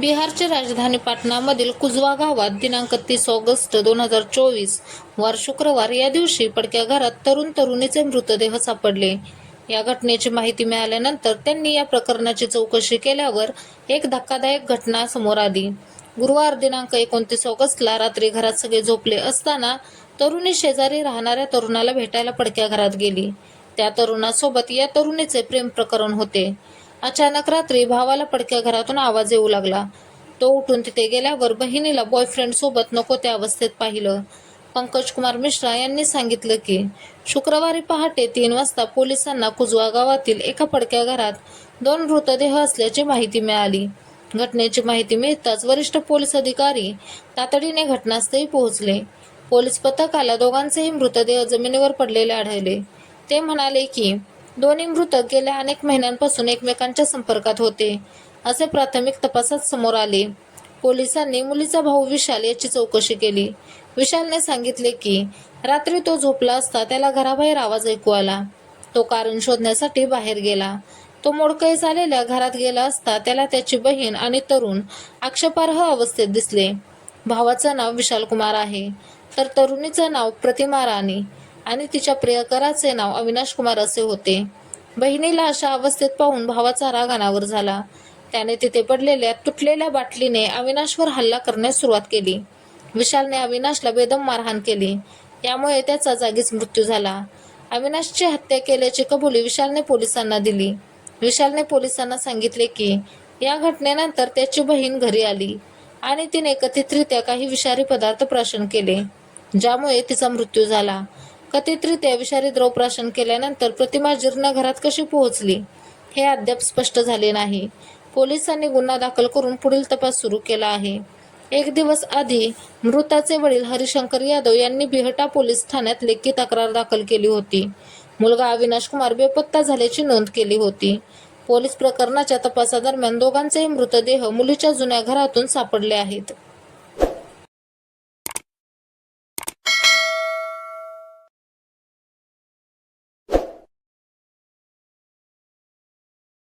बिहारची राजधानी पाटणामधील कुजवा गावात दिनांक तीस ऑगस्ट दोन हजार चोवीस वार शुक्रवार या दिवशी पडक्या घरात तरुण तरुणीचे मृतदेह सापडले. या घटनेची माहिती मिळाल्यानंतर त्यांनी या प्रकरणाची चौकशी केल्यावर एक धक्कादायक घटना समोर आली. गुरुवार दिनांक एकोणतीस ऑगस्टला रात्री घरात सगळे झोपले असताना तरुणी शेजारी राहणाऱ्या तरुणाला भेटायला पडक्या घरात गेली. त्या तरुणासोबत या तरुणीचे प्रेम प्रकरण होते. अचानक रात्री भावाला पडक्या घरातून आवाज येऊ लागला. तो उठून तिथे गेल्यावर बहिणीला बॉयफ्रेंड सोबत नको त्या अवस्थेत पाहिलं. पंकज कुमार मिश्रा यांनी सांगितलं की शुक्रवारी पहाटे तीन वाजता पोलिसांना कुजवा गावातील एका पडक्या घरात दोन मृतदेह असल्याची माहिती मिळाली. घटनेची माहिती मिळताच वरिष्ठ पोलीस अधिकारी तातडीने घटनास्थळी पोहोचले. पोलीस पथकाला दोघांचेही मृतदेह जमिनीवर पडलेले आढळले. ते म्हणाले की दोन्ही मृतक गेल्या अनेक महिन्यांपासून एकमेकांच्या संपर्कात होते असे प्राथमिक तपासात समोर आले. पोलिसांनी मुलीचा भाऊ विशाल याची चौकशी केली. विशालने सांगितले की रात्री तो झोपला असता त्याला घराबाहेर आवाज ऐकू आला. तो कारण शोधण्यासाठी बाहेर गेला. तो मोडकळी झालेल्या घरात गेला असता त्याला त्याची बहीण आणि तरुण आक्षेपार्ह अवस्थेत दिसले. भावाचं नाव विशाल कुमार आहे. तर तरुणीचं नाव प्रतिमा राणी. आणि तिच्या प्रियकराचे नाव अविनाश कुमार असे होते. बहिणीला अशा अवस्थेत पाहून भावाचा राग अनावर झाला. त्याने तिथे पडलेल्या तुटलेल्या बाटलीने अविनाशवर हल्ला करण्यास सुरुवात केली. विशालने अविनाशला बेदम मारहाण केली. यामुळे त्याचा जागीच मृत्यू झाला. अविनाशची हत्या केल्याची कबुली विशालने पोलिसांना दिली. विशालने पोलिसांना सांगितले की या घटनेनंतर त्याची बहीण घरी आली आणि तिने कथितरित्या काही विषारी पदार्थ प्राशन केले ज्यामुळे तिचा मृत्यू झाला. कथितरित्या विषारी द्रव प्राशन केल्यानंतर प्रतिमा जीर्ण घरात कशी पोहोचली हे अद्याप स्पष्ट झाले नाही. पोलिसांनी गुन्हा दाखल करून पुढील तपास सुरू केला आहे. एक दिवस आधी मृताचे वडील हरिशंकर यादव यांनी बिहटा पोलीस ठाण्यात लेखी तक्रार दाखल केली होती. मुलगा अविनाश कुमार बेपत्ता झाल्याची नोंद केली होती. पोलीस प्रकरणाच्या तपासादरम्यान दोघांचेही मृतदेह मुलीच्या जुन्या घरातून सापडले आहेत.